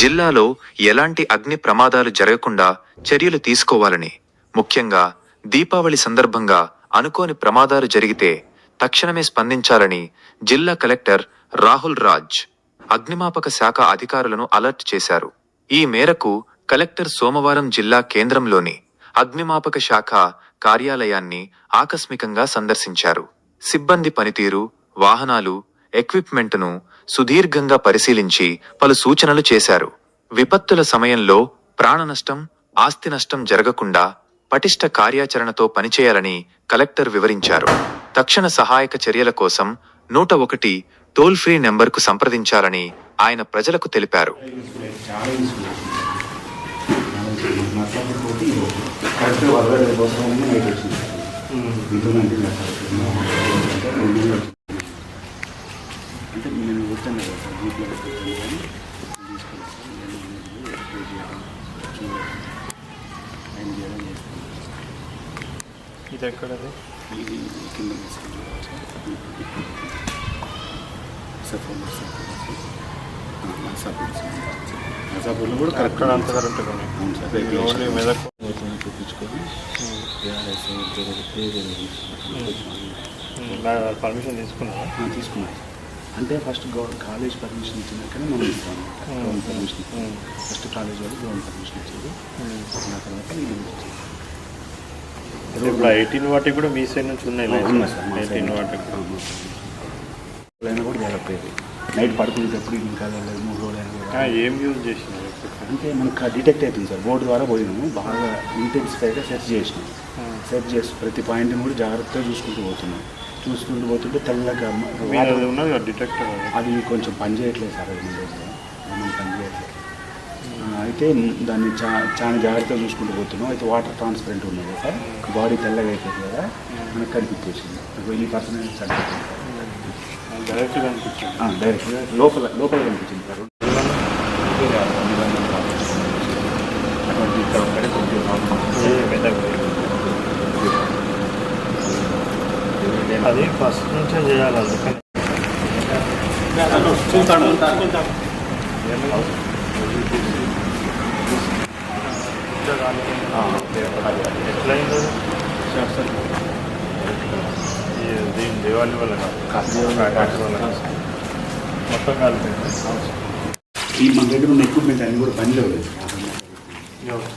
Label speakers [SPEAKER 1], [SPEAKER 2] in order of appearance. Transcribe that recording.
[SPEAKER 1] జిల్లాలో ఎలాంటి అగ్ని ప్రమాదాలు జరగకుండా చర్యలు తీసుకోవాలని ముఖ్యంగా దీపావళి సందర్భంగా అనుకోని ప్రమాదాలు జరిగితే తక్షణమే స్పందించాలని జిల్లా కలెక్టర్ రాహుల్ రాజ్ అగ్నిమాపక శాఖ అధికారులను అలర్ట్ చేశారు. ఈ మేరకు కలెక్టర్ సోమవారం జిల్లా కేంద్రంలోని అగ్నిమాపక శాఖ కార్యాలయాన్ని ఆకస్మికంగా సందర్శించారు. సిబ్బంది పనితీరు వాహనాలు ఎక్విప్మెంట్ను సుదీర్ఘంగా పరిశీలించి పలు సూచనలు చేశారు. విపత్తుల సమయంలో ప్రాణనష్టం ఆస్తి నష్టం జరగకుండా పటిష్ట కార్యాచరణతో పనిచేయాలని కలెక్టర్ వివరించారు. తక్షణ సహాయక చర్యల కోసం నూట ఒకటి టోల్ ఫ్రీ నెంబర్కు సంప్రదించాలని ఆయన ప్రజలకు తెలిపారు
[SPEAKER 2] చాలా యూస్ఫుల్ నర్సాపూర్ పోతే ఇది కరెక్ట్ వరద కోసమని నైట్ వచ్చింది ఇంట్లో అంటే అంటే జీప్లో నేను చేయడం చూడడం ఆయన చేయడం చేస్తాను
[SPEAKER 3] ఇది ఎక్కడది
[SPEAKER 2] ఇది కింద నర్సాపూర్లో కూడా కరెక్ట్
[SPEAKER 3] అంత కరెక్ట్
[SPEAKER 2] అవును సార్
[SPEAKER 3] ఓన్లీ మెదక్
[SPEAKER 2] ఓట్లను చూపించుకొని
[SPEAKER 3] పర్మిషన్ తీసుకున్నారా
[SPEAKER 2] తీసుకున్నాను అంటే ఫస్ట్ గవర్నమెంట్ కాలేజ్ పర్మిషన్ ఇచ్చినాకనే మనం ఇస్తాం. గవర్నమెంట్ పర్మిషన్ ఫస్ట్ కాలేజ్ వాళ్ళు గవర్నమెంట్ పర్మిషన్ ఇచ్చేది ఆ తర్వాత
[SPEAKER 3] ఇప్పుడు ఎయిటీన్ వాటికి కూడా మీ సైడ్ నుంచి ఉన్నాయి ఎయిటీన్. వాటికి.
[SPEAKER 2] అయినా కూడా. జాగ్రత్త నైట్ పడుకునేటప్పుడు ఇంకా మూడు రోజులు కూడా.
[SPEAKER 3] ఏం యూజ్ చేసినారు?
[SPEAKER 2] అంటే మనకు డిటెక్ట్ అవుతుంది సార్. బోర్డు ద్వారా పోయినాము. బాగా ఇంటెన్సిఫైగా సెర్చ్ చేసినాం. సెర్చ్ చేసి ప్రతి పాయింట్ని కూడా జాగ్రత్తగా చూసుకుంటూ పోతున్నాం. చూసుకుంటూ పోతుంటే తెల్లగా
[SPEAKER 3] ఉన్నది డిటెక్టర్
[SPEAKER 2] అది. కొంచెం పని చేయట్లేదు సార్ దగ్గర మనం పని చేయట్లేదు. అయితే దాన్ని చా చాలా జాగ్రత్తగా చూసుకుంటూ పోతున్నాం. అయితే వాటర్ ట్రాన్స్పరెంట్ ఉన్నది కదా సార్ బాడీ తెల్లగా అయిపోతుంది కదా మనకు కనిపించేసింది. వెయ్యి పర్సెంట్ చనిపోతుంది
[SPEAKER 3] డైరెక్ట్గా అనిపించింది
[SPEAKER 2] డైరెక్ట్గా లోపల లోపల కనిపించింది సార్. అటువంటి ఇక్కడ ఒక్కడే కొంచెం
[SPEAKER 3] ఏ మెదక్ అది ఫస్ట్ నుంచే చేయాలి అందుకని ఎట్లయింది అది? ఈ దీని దివాళి వల్ల కాదు కాంట్రాక్టర్ వల్ల కాదు. మొత్తం కాలిపోయింది
[SPEAKER 2] ఈ మన దగ్గర ఉన్న ఎక్విప్మెంట్ అన్ని కూడా పని లేదు
[SPEAKER 3] ఎవరు?